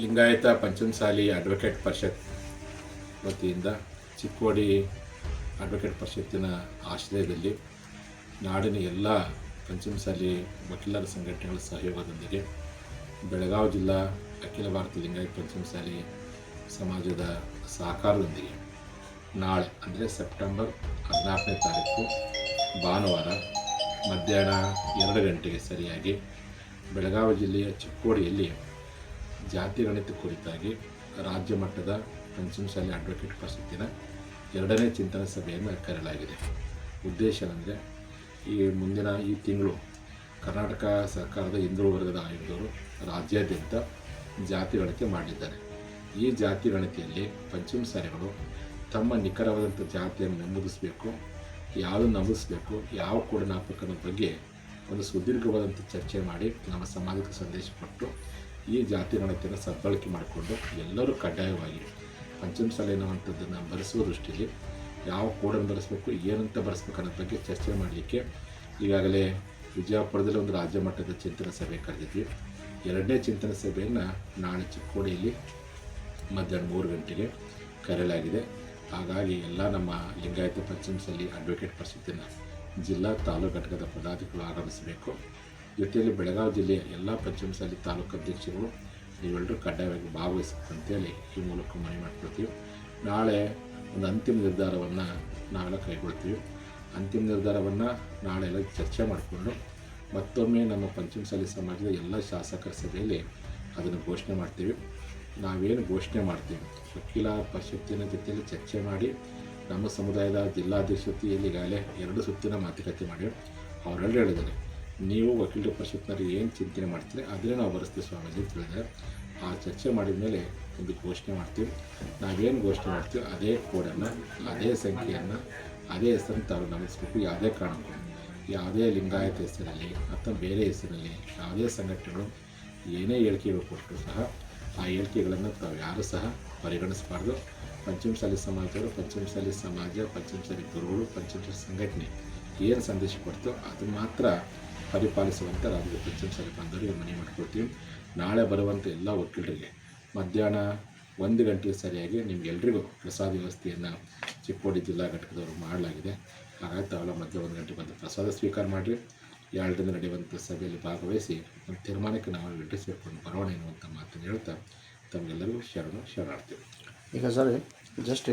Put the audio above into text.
Lingayat Panchamasali advocate Parishat ವತಿಯಿಂದ Chikkodi advocate ಪರಿಷತ್ತಿನ ಆಶ್ರಯದಲ್ಲಿ ನಾಡಿನ ಎಲ್ಲ ಪಂಚಮಸಾಲಿ ವಕೀಲರ ಸಂಘಟನೆಗಳ ಸಹಯೋಗದೊಂದಿಗೆ ಬೆಳಗಾವಿ ಜಿಲ್ಲಾ ಅಖಿಲ ಭಾರತ ಲಿಂಗಾಯತ ಪಂಚಮಸಾಲಿ ಸಮಾಜದ ಸಹಕಾರದೊಂದಿಗೆ ನಾಳೆ, ಅಂದರೆ ಸೆಪ್ಟೆಂಬರ್ ಹದಿನಾಲ್ಕನೇ ತಾರೀಕು ಭಾನುವಾರ ಮಧ್ಯಾಹ್ನ ಎರಡು ಗಂಟೆಗೆ ಸರಿಯಾಗಿ ಬೆಳಗಾವಿ ಜಿಲ್ಲೆಯ ಚಿಕ್ಕೋಡಿಯಲ್ಲಿ ಜಾತಿ ಗಣಿತ ಕುರಿತಾಗಿ ರಾಜ್ಯ ಮಟ್ಟದ ಪಂಚಮಸಾಲಿ ಅಡ್ವೊಕೇಟ್ ಪರಿಷತ್ತಿನ ಎರಡನೇ ಚಿಂತನ ಸಭೆಯನ್ನು ಕರೆಯಲಾಗಿದೆ. ಉದ್ದೇಶ ಅಂದರೆ ಈ ಮುಂದಿನ ಈ ತಿಂಗಳು ಕರ್ನಾಟಕ ಸರ್ಕಾರದ ಹಿಂದೂ ವರ್ಗದ ಆಯೋಗದವರು ರಾಜ್ಯಾದ್ಯಂತ ಜಾತಿ ಗಣತಿ ಮಾಡಿದ್ದಾರೆ. ಈ ಜಾತಿ ಗಣತಿಯಲ್ಲಿ ಪಂಚಮಸಾಲಿಗಳು ತಮ್ಮ ನಿಖರವಾದಂಥ ಜಾತಿಯನ್ನು ನಮೂದಿಸಬೇಕು, ಯಾವುದು ನಮೂದಿಸಬೇಕು, ಯಾವ ಕೂಡ ಬಗ್ಗೆ ಒಂದು ಸುದೀರ್ಘವಾದಂಥ ಚರ್ಚೆ ಮಾಡಿ ನಮ್ಮ ಸಮಾಜಕ್ಕೆ ಸಂದೇಶ ಕೊಟ್ಟು ಈ ಜಾತಿ ಗಣತಿಯನ್ನು ಸದ್ಬಳಕೆ ಮಾಡಿಕೊಂಡು ಎಲ್ಲರೂ ಕಡ್ಡಾಯವಾಗಿ ಪಂಚಮಸಾಲಿ ಅನ್ನುವಂಥದ್ದನ್ನು ಬರೆಸುವ ದೃಷ್ಟಿಯಲ್ಲಿ ಯಾವ ಕೋಡನ್ನು ಬರೆಸಬೇಕು, ಏನಂತ ಬರೆಸ್ಬೇಕು ಅನ್ನೋ ಬಗ್ಗೆ ಚರ್ಚೆ ಮಾಡಲಿಕ್ಕೆ ಈಗಾಗಲೇ ವಿಜಯಪುರದಲ್ಲಿ ಒಂದು ರಾಜ್ಯ ಮಟ್ಟದ ಚಿಂತನ ಸಭೆ ಕರೆದಿದ್ವಿ. ಎರಡನೇ ಚಿಂತನ ಸಭೆಯನ್ನು ನಾಳೆ ಚಿಕ್ಕೋಡಿಯಲ್ಲಿ ಮಧ್ಯಾಹ್ನ ಮೂರು ಗಂಟೆಗೆ ಕರೆಯಲಾಗಿದೆ. ಹಾಗಾಗಿ ಎಲ್ಲ ನಮ್ಮ ಲಿಂಗಾಯತ ಪಂಚಮಸಲ್ಲಿ ಅಡ್ವೊಕೇಟ್ ಪರಿಷತ್ತಿನ ಜಿಲ್ಲಾ ತಾಲೂಕು ಘಟಕದ ಪದಾಧಿಕಾರಿಗಳು ಆಗಮಿಸಬೇಕು. ಜೊತೆಯಲ್ಲಿ ಬೆಳಗಾವಿ ಜಿಲ್ಲೆಯ ಎಲ್ಲ ಪಂಚಮಸಾಲಿ ತಾಲೂಕು ಅಧ್ಯಕ್ಷರುಗಳು ನೀವೆಲ್ಲರೂ ಕಡ್ಡಾಯವಾಗಿ ಭಾಗವಹಿಸಬೇಕು ಅಂತೇಳಿ ಈ ಮೂಲಕ ಮನವಿ ಮಾಡ್ಕೊಳ್ತೀವಿ. ನಾಳೆ ಒಂದು ಅಂತಿಮ ನಿರ್ಧಾರವನ್ನು ನಾವೆಲ್ಲ ಕೈಗೊಳ್ತೀವಿ. ಅಂತಿಮ ನಿರ್ಧಾರವನ್ನು ನಾಳೆ ಎಲ್ಲ ಚರ್ಚೆ ಮಾಡಿಕೊಂಡು ಮತ್ತೊಮ್ಮೆ ನಮ್ಮ ಪಂಚಮಸಾಲಿ ಸಮಾಜದ ಎಲ್ಲ ಶಾಸಕರ ಸಭೆಯಲ್ಲಿ ಅದನ್ನು ಘೋಷಣೆ ಮಾಡ್ತೀವಿ. ನಾವೇನು ಘೋಷಣೆ ಮಾಡ್ತೀವಿ? ವಕೀಲ ಪರಿಷತ್ತಿನ ಜೊತೆಯಲ್ಲಿ ಚರ್ಚೆ ಮಾಡಿ, ನಮ್ಮ ಸಮುದಾಯದ ಜಿಲ್ಲಾಧ್ಯಕ್ಷತೆಯಲ್ಲಿ ಈಗಾಗಲೇ ಎರಡು ಸುತ್ತಿನ ಮಾತುಕತೆ ಮಾಡಿ ಅವರೆಲ್ಲರೂ ಹೇಳಿದ್ದಾರೆ. ನೀವು ವಕೀಲರ ಪರಿಷತ್ನಲ್ಲಿ ಏನು ಚಿಂತನೆ ಮಾಡ್ತೀರಿ ಅದನ್ನೇ ನಾವು ಬರೆಸ್ತೀವಿ ಸ್ವಾಮೀಜಿ ಅಂತ ಆ ಚರ್ಚೆ ಮಾಡಿದ ಮೇಲೆ ಒಂದು ಘೋಷಣೆ ಮಾಡ್ತೀವಿ. ನಾವೇನು ಘೋಷಣೆ ಮಾಡ್ತೀವಿ, ಅದೇ ಕೋಡನ್ನು, ಅದೇ ಸಂಖ್ಯೆಯನ್ನು, ಅದೇ ಹೆಸರನ್ನು ತಾವು ನಮಿಸ್ಬೇಕು ಯಾವುದೇ ಕಾರಣಕ್ಕೂ. ಯಾವುದೇ ಲಿಂಗಾಯತ ಹೆಸರಲ್ಲಿ ಅಥವಾ ಬೇರೆ ಹೆಸರಲ್ಲಿ, ಯಾವುದೇ ಸಂಘಟನೆಗಳು ಏನೇ ಹೇಳಿಕೆಗಳು ಕೊಟ್ಟರು ಸಹ, ಆ ಹೇಳಿಕೆಗಳನ್ನು ತಾವು ಯಾರೂ ಸಹ ಪರಿಗಣಿಸಬಾರ್ದು. ಪಂಚಮಸಾಲಿ ಸಮಾಜದವರು, ಪಂಚಮಸಾಲಿ ಸಮಾಜ, ಪಂಚಮಸಾಲಿ ಗುರುಗಳು, ಪಂಚಮಸಾಲಿ ಸಂಘಟನೆ ಏನು ಸಂದೇಶ ಕೊಡ್ತೋ ಅದು ಮಾತ್ರ ಪರಿಪಾಲಿಸುವಂಥ ರಾಜ್ಯದ ಪಂಚಮಸಾಲಿ ಬಂದವರಿಗೆ ಮನವಿ ಮಾಡ್ಕೊಳ್ತೀವಿ ನಾಳೆ ಬರುವಂಥ ಎಲ್ಲ ವಕೀಲರಿಗೆ ಮಧ್ಯಾಹ್ನ ಒಂದು ಗಂಟೆಗೆ ಸರಿಯಾಗಿ ನಿಮ್ಗೆಲ್ರಿಗೂ ಪ್ರಸಾದ ವ್ಯವಸ್ಥೆಯನ್ನು ಚಿಕ್ಕೋಡಿ ಜಿಲ್ಲಾ ಘಟಕದವರು ಮಾಡಲಾಗಿದೆ. ಹಾಗಾಗಿ ತಾವೆಲ್ಲ ಮಧ್ಯ ಒಂದು ಗಂಟೆ ಬಂದು ಪ್ರಸಾದ ಸ್ವೀಕಾರ ಮಾಡಿರಿ. ಎರಡರಿಂದ ನಡೆಯುವಂಥ ಸಭೆಯಲ್ಲಿ ಭಾಗವಹಿಸಿ ಒಂದು ತೀರ್ಮಾನಕ್ಕೆ ನಾವು ಗಿಟ್ಟಿಸಬೇಕು ಬರೋಣ ಎನ್ನುವಂಥ ಮಾತನ್ನು ಹೇಳ್ತಾ ತಮಗೆಲ್ಲರಿಗೂ ಶರಣು ಶರಣಾರ್ಥಿ ಈಗ ಸರಿ ಜಸ್ಟ್